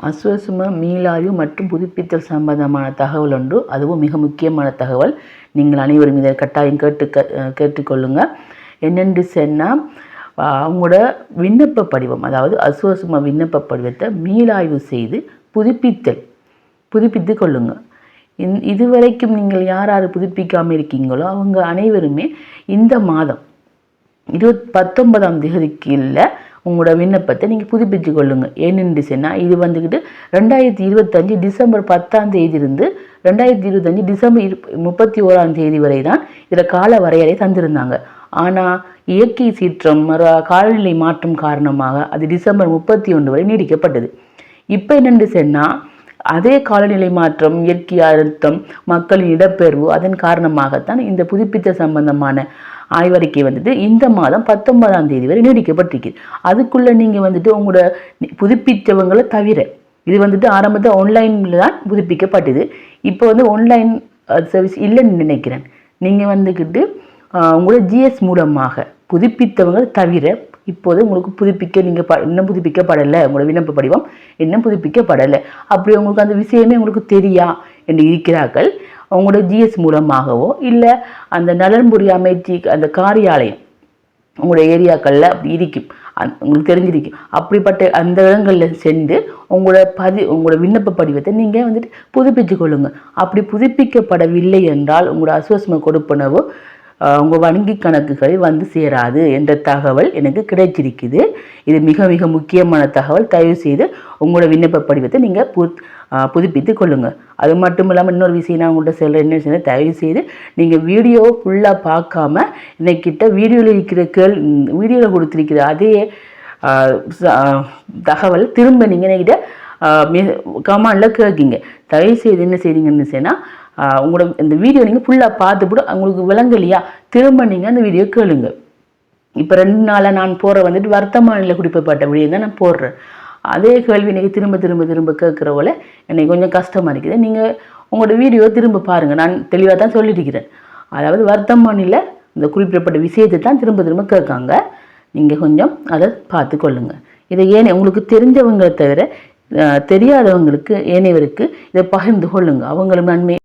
அஸ்வசும மீளாய்வு மற்றும் புதுப்பித்தல் சம்பந்தமான தகவல் ஒன்று. அதுவும் மிக முக்கியமான தகவல். நீங்கள் அனைவரும் இதை கட்டாயம் கேட்டு கேட்டுக்கொள்ளுங்கள் என்னென்று சொன்னால் அவங்களோட விண்ணப்ப படிவம் அதாவது அஸ்வசும விண்ணப்ப படிவத்தை மீளாய்வு செய்து புதுப்பித்தல் புதுப்பித்து கொள்ளுங்கள் இந் இதுவரைக்கும் நீங்கள் யார் யார் புதுப்பிக்காமல் இருக்கீங்களோ அவங்க அனைவருமே இந்த மாதம் இருபத் பத்தொன்பதாம் தேதிக்குள்ள உங்களோட விண்ணப்பத்தை நீங்கள் புதுப்பித்து கொள்ளுங்க. ஏன்னு சொன்னால் இது வந்துக்கிட்டு ரெண்டாயிரத்தி இருபத்தஞ்சி டிசம்பர் பத்தாம் தேதியிலிருந்து ரெண்டாயிரத்தி இருபத்தஞ்சி டிசம்பர் இரு முப்பத்தி ஓராம் தேதி வரை தான் இதில் கால வரையறை தந்திருந்தாங்க. ஆனால் இயற்கை சீற்றம் காலநிலை மாற்றம் காரணமாக அது டிசம்பர் முப்பத்தி ஒன்று வரை நீடிக்கப்பட்டது. இப்போ என்னென்று சொன்னால் அதே காலநிலை மாற்றம் இயற்கை அழுத்தம் மக்களின் இடப்பெயர்வு அதன் காரணமாகத்தான் இந்த புதுப்பித்த சம்பந்தமான ஆய்வறிக்கை வந்துட்டு இந்த மாதம் பத்தொன்பதாம் தேதி வரை நீடிக்கப்பட்டிருக்கு. அதுக்குள்ளே நீங்கள் வந்துட்டு உங்களோட புதுப்பித்தவங்களை தவிர இது வந்துட்டு ஆரம்பத்தில் ஆன்லைனில் தான் புதுப்பிக்கப்பட்டது. இப்போ வந்து ஆன்லைன் சர்வீஸ் இல்லைன்னு நினைக்கிறேன். நீங்கள் வந்துக்கிட்டு உங்களோட ஜிஎஸ் மூலமாக புதுப்பித்தவங்க தவிர இப்போது உங்களுக்கு புதுப்பிக்க நீங்கள் ப இன்னும் புதுப்பிக்கப்படலை உங்களோட விண்ணப்ப படிவம் இன்னும் புதுப்பிக்கப்படலை. அப்படி உங்களுக்கு அந்த விஷயமே உங்களுக்கு தெரியா? என்று இருக்கிறார்கள். உங்களோட ஜிஎஸ் மூலமாகவோ இல்லை அந்த நலன்புரி அமைச்சி அந்த காரியாலயம் உங்களோட ஏரியாக்களில் அப்படி இருக்கும். அந் உங்களுக்கு தெரிஞ்சிருக்கும். அப்படிப்பட்ட அந்த இடங்களில் சென்று உங்களோட பதி உங்களோட விண்ணப்ப படிவத்தை நீங்கள் வந்துட்டு புதுப்பிச்சு கொள்ளுங்க. அப்படி புதுப்பிக்கப்படவில்லை என்றால் உங்களோட அசுவசம கொடுப்பனவோ உங்கள் வங்கி கணக்குகள் வந்து சேராது என்ற தகவல் எனக்கு கிடைச்சிருக்குது. இது மிக மிக முக்கியமான தகவல். தயவு செய்து உங்களோட விண்ணப்ப படிவத்தை நீங்கள் பு புதுப்பித்து கொள்ளுங்கள் அது மட்டும் இல்லாமல் இன்னொரு விஷயம் நான் உங்கள்கிட்ட சொல்கிறேன் என்ன செய்ய தயவு செய்து நீங்கள் வீடியோ ஃபுல்லாக பார்க்காம இன்னைக்கிட்ட வீடியோவில் இருக்கிற கேள் வீடியோவில் கொடுத்துருக்கிற அதே தகவல் திரும்ப நீங்கள் என்கிட்ட கமாண்டில் கேட்கிங்க. தயவு செய்து என்ன செய்றீங்கன்னு சொன்னால் உங்களோட இந்த வீடியோ நீங்கள் ஃபுல்லாக பார்த்துவிட்டு உங்களுக்கு விளங்கலையா? திரும்ப நீங்கள் அந்த வீடியோ கேளுங்க. இப்போ ரெண்டு நாளாக நான் போகிற வந்துட்டு வர்த்தமானில் குடிப்பப்பட்ட வீடியோ தான் நான் போடுறேன். அதே கேள்வி இன்றைக்கி திரும்ப திரும்ப திரும்ப கேட்குறவள எனக்கு கொஞ்சம் கஷ்டமாக இருக்குது. நீங்கள் உங்களோட வீடியோ திரும்ப பாருங்கள் நான் தெளிவாக தான் சொல்லியிருக்கிறேன். அதாவது வர்த்தமானில் இந்த குறிப்பிடப்பட்ட விஷயத்தை தான் திரும்ப திரும்ப கேட்காங்க. நீங்கள் கொஞ்சம் அதை பார்த்து கொள்ளுங்க இதை ஏன் உங்களுக்கு தெரிஞ்சவங்களை தவிர தெரியாதவங்களுக்கு ஏனையவருக்கு இதை பகிர்ந்து கொள்ளுங்க. அவங்களும் நன்மை